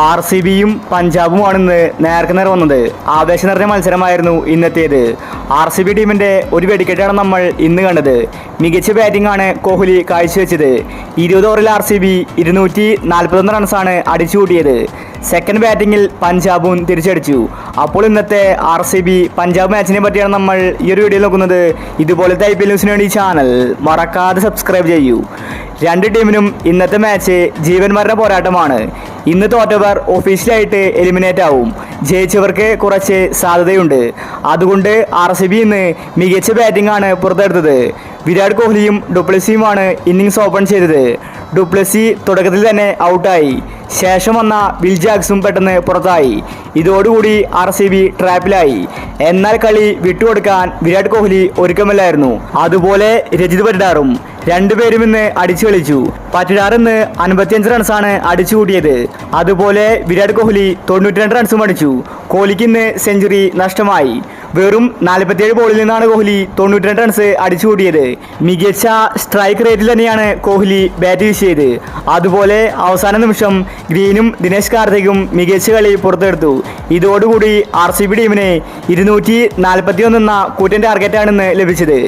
R C ബിയും പഞ്ചാബുമാണ് ഇന്ന് നേർക്ക് നേർ വന്നത്. ആവേശം നിറഞ്ഞ മത്സരമായിരുന്നു ഇന്നത്തേത്. ആർ സി ബി ടീമിന്റെ ഒരു വെടിക്കെട്ടാണ് നമ്മൾ ഇന്ന് കണ്ടത്. മികച്ച ബാറ്റിംഗ് ആണ് കോഹ്ലി കാഴ്ചവെച്ചത്. ഇരുപത് ഓവറിൽ ആർ സി ബി ഇരുന്നൂറ്റി നാൽപ്പത്തൊന്ന് റൺസാണ് അടിച്ചു കൂട്ടിയത് സെക്കൻഡ് ബാറ്റിംഗിൽ പഞ്ചാബും തിരിച്ചടിച്ചു. അപ്പോൾ ഇന്നത്തെ ആർ സി ബി പഞ്ചാബ് മാച്ചിനെ പറ്റിയാണ് നമ്മൾ ഈ ഒരു വീഡിയോ നോക്കുന്നത്. ഇതുപോലത്തെ ഐ പി എൽ ന്യൂസിന് വേണ്ടി ചാനൽ മറക്കാതെ സബ്സ്ക്രൈബ് ചെയ്യൂ. രണ്ട് ടീമിനും ഇന്നത്തെ മാച്ച് ജീവന്മാരുടെ പോരാട്ടമാണ്. ഇന്ന് തോറ്റവർ ഒഫീഷ്യലായിട്ട് എലിമിനേറ്റ് ആവും. ജയിച്ചവർക്ക് കുറച്ച് സാധ്യതയുണ്ട്. അതുകൊണ്ട് ആർ സി ബി ഇന്ന് മികച്ച ബാറ്റിംഗ് ആണ് പുറത്തെടുത്തത്. വിരാട് കോഹ്ലിയും ഡുപ്ലസിയുമാണ് ഇന്നിങ്സ് ഓപ്പൺ ചെയ്തത്. ഡുപ്ലസി തുടക്കത്തിൽ തന്നെ ഔട്ടായി. ശേഷം വന്ന വിൽ ജാക്സും പെട്ടെന്ന് പുറത്തായി. ഇതോടുകൂടി ആർ സി ബി ട്രാപ്പിലായി. എന്നാൽ കളി വിട്ടുകൊടുക്കാൻ വിരാട് കോഹ്ലി ഒരുക്കമല്ലായിരുന്നു. അതുപോലെ രജിത് പറ്റിഡാറും രണ്ടുപേരും ഇന്ന് അടിച്ചു കളിച്ചു. പറ്റിഡാർ അൻപത്തിയഞ്ച് റൺസാണ് അടിച്ചു കൂട്ടിയത് അതുപോലെ വിരാട് കോഹ്ലി തൊണ്ണൂറ്റി റൺസും അടിച്ചു. കോഹ്ലിക്ക് ഇന്ന് സെഞ്ചുറി നഷ്ടമായി. വെറും നാൽപ്പത്തിയേഴ് ബോളിൽ നിന്നാണ് കോഹ്ലി തൊണ്ണൂറ്റി രണ്ട് റൺസ് അടിച്ചു കൂട്ടിയത് മികച്ച സ്ട്രൈക്ക് റേറ്റിൽ തന്നെയാണ് കോഹ്ലി ബാറ്റ് വീശിയത്. അതുപോലെ അവസാന നിമിഷം ഗ്രീനും ദിനേശ് കാർത്തിക്കും മികച്ച കളി പുറത്തെടുത്തു. ഇതോടുകൂടി ആർ സി ബി ടീമിന് ഇരുന്നൂറ്റി നാൽപ്പത്തി ഒന്ന് എന്ന കൂറ്റൻ ടാർഗറ്റാണ് ഇന്ന് ലഭിച്ചത്.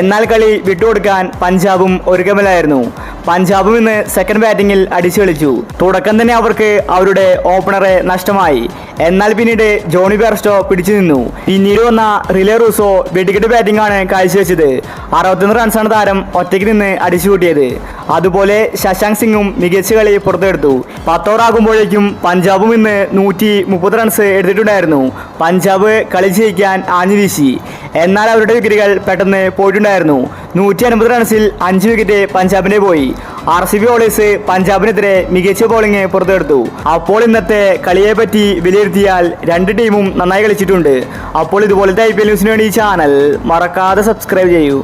എന്നാൽ കളി വിട്ടുകൊടുക്കാൻ പഞ്ചാബും ഒരുക്കമില്ലായിരുന്നു. പഞ്ചാബും ഇന്ന് സെക്കൻഡ് ബാറ്റിംഗിൽ അടിച്ചു കളിച്ചു. തുടക്കം തന്നെ അവർക്ക് അവരുടെ ഓപ്പണറെ നഷ്ടമായി. എന്നാൽ പിന്നീട് ജോണി ബെർസ്റ്റോ പിടിച്ചു നിന്നു. പിന്നീട് വന്ന റിലേ റൂസോ വെടിക്കെട്ട് ബാറ്റിംഗ് ആണ് കാഴ്ചവെച്ചത്. അറുപത്തൊന്ന് റൺസാണ് താരം ഒറ്റയ്ക്ക് നിന്ന് അടിച്ചു കൂട്ടിയത്. അതുപോലെ ശശാങ്ക് സിംഗും മികച്ച കളി പുറത്തെടുത്തു. പത്തോറാകുമ്പോഴേക്കും പഞ്ചാബും ഇന്ന് നൂറ്റി മുപ്പത് റൺസ് എടുത്തിട്ടുണ്ടായിരുന്നു. പഞ്ചാബ് കളി ജയിക്കാൻ ആഞ്ഞു വീശി. എന്നാൽ അവരുടെ വിക്കറ്റുകൾ പെട്ടെന്ന് പോയിട്ടുണ്ടായിരുന്നു. നൂറ്റി അൻപത് റൺസിൽ അഞ്ച് വിക്കറ്റ് പഞ്ചാബിനെ പോയി. ആർ സി ബി ഓളേഴ്സ് പഞ്ചാബിനെതിരെ മികച്ച ബോളിംഗ് പുറത്തെടുത്തു. അപ്പോൾ ഇന്നത്തെ കളിയെ പറ്റി വിലയിരുത്തിയാൽ രണ്ട് ടീമും നന്നായി കളിച്ചിട്ടുണ്ട്. അപ്പോൾ ഇതുപോലത്തെ ഐ പി എൽ ന്യൂസിന് വേണ്ടി ചാനൽ മറക്കാതെ സബ്സ്ക്രൈബ് ചെയ്യൂ.